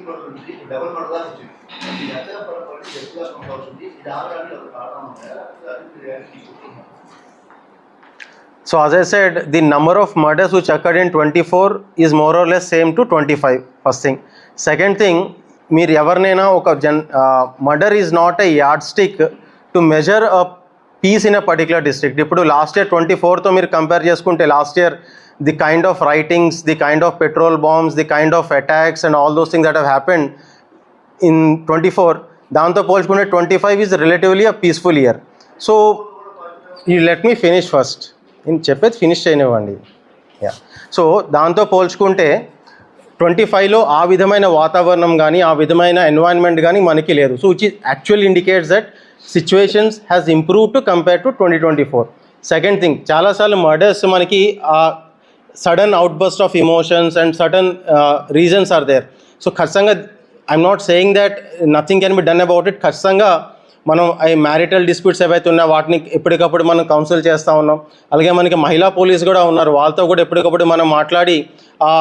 So murder నుంచి double murder దాకా వచ్చింది ఇది ఎక్కడ పడపడి ఎక్కువగా కొనసాగుతుంది ఇది ఆగడానికి ఒక కారణం ఉందా అది మీరు react So as I said, the number of murders which occurred in 24 is more or less same to 25. First thing. Second thing, మీరు ఎవరినైనా ఒక Jan murder is not a yardstick to measure a peace in a particular district ఇప్పుడు last year twenty ఫోర్తో మీరు compare చేసుకుంటే last year the kind of writings the kind of petrol bombs the kind of attacks and all those things that have happened in twenty four దాంతో పోల్చుకుంటే twenty five is relatively a peaceful year so ఈ let me finish first నేను చెప్పేది finish చేయనివ్వండి yeah so దాంతో పోల్చుకుంటే twenty ఫైవ్లో ఆ విధమైన వాతావరణం కానీ ఆ విధమైన ఎన్వైరన్మెంట్ కానీ మనకి లేదు. So which actual indicates that situations has improve to compare to twenty twenty four second thing చాలాసార్లు మర్డర్స్ మనకి sudden outburst of emotions and sudden reasons are there so ఖచ్చితంగా I'm not saying that nothing can be done about it ఖచ్చితంగా మనం ఈ marital disputes ఏవైతే ఉన్నా వాటిని ఎప్పటికప్పుడు మనం కౌన్సిల్ చేస్తూ ఉన్నాం. అలాగే మనకి మహిళా పోలీస్ కూడా ఉన్నారు. వాళ్ళతో కూడా ఎప్పటికప్పుడు మనం మాట్లాడి ఆ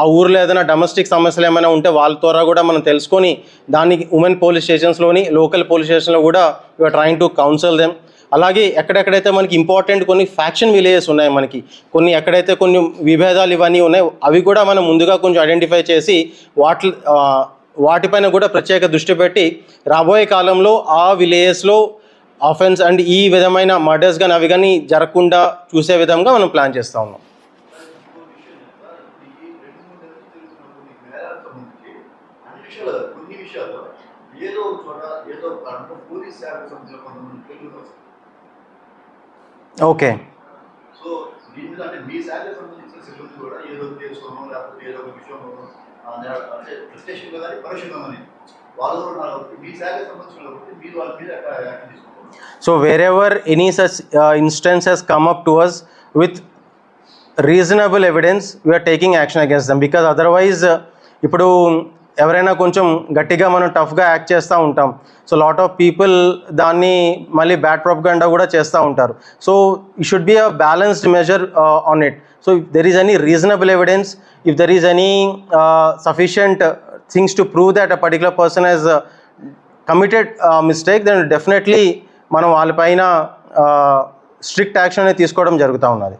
ఆ ఊర్లో ఏదైనా డొమెస్టిక్ సమస్యలు ఏమైనా ఉంటే వాళ్ళ ద్వారా కూడా మనం తెలుసుకొని దానికి ఉమెన్ పోలీస్ స్టేషన్స్లోని లోకల్ పోలీస్ స్టేషన్లో కూడా you're trying to counsel them అలాగే ఎక్కడెక్కడైతే మనకి ఇంపార్టెంట్ కొన్ని ఫ్యాక్షన్ విలేజెస్ ఉన్నాయి మనకి కొన్ని ఎక్కడైతే కొన్ని విభేదాలు ఇవన్నీ ఉన్నాయి అవి కూడా మనం ముందుగా కొంచెం ఐడెంటిఫై చేసి వాటి వాటిపైన కూడా ప్రత్యేక దృష్టి పెట్టి రాబోయే కాలంలో ఆ విలేజెస్లో ఆఫెన్స్ అండ్ ఈ విధమైన మర్డర్స్ కానీ అవి కానీ జరగకుండా చూసే విధంగా మనం ప్లాన్ చేస్తూ ఉన్నాం. ఏదో చోట ఏదో ఒక పోలీస్ శాఖకు సంబంధించిన కొంతమంది తెలుగు ఓకే సో దీని మీద అంటే మీ శాఖకు సంబంధించిన సిబ్బంది కూడా ఏదో ఒక కేసులోనో లేకపోతే ఏదో ఒక విషయంలోనో ఆ, నేర- అంటే ప్రత్యక్షంగా కానీ పరోక్షంగా కానీ వాళ్ళు కూడా ఉన్నారు కాబట్టి మీ శాఖకు సంబంధించిన కాబట్టి మీరు వాళ్ళ మీద ఎట్లా యాక్షన్ తీసుకుంటారు So wherever any such uh, instance has come up to us with reasonable evidence, we are taking action against them. Because otherwise uh, ఇప్పుడు ఎవరైనా కొంచెం గట్టిగా మనం టఫ్గా యాక్ట్ చేస్తూ ఉంటాం. సో లాట్ ఆఫ్ పీపుల్ దాన్ని మళ్ళీ బ్యాడ్ ప్రొపగండా కూడా చేస్తూ ఉంటారు. సో ఈ should be a balanced measure on it so if there is any reasonable evidence if there is any sufficient things to prove that a particular person has committed mistake then definitely మనం వాళ్ళపైన uh, strict action అనేది తీసుకోవడం జరుగుతూ ఉన్నది.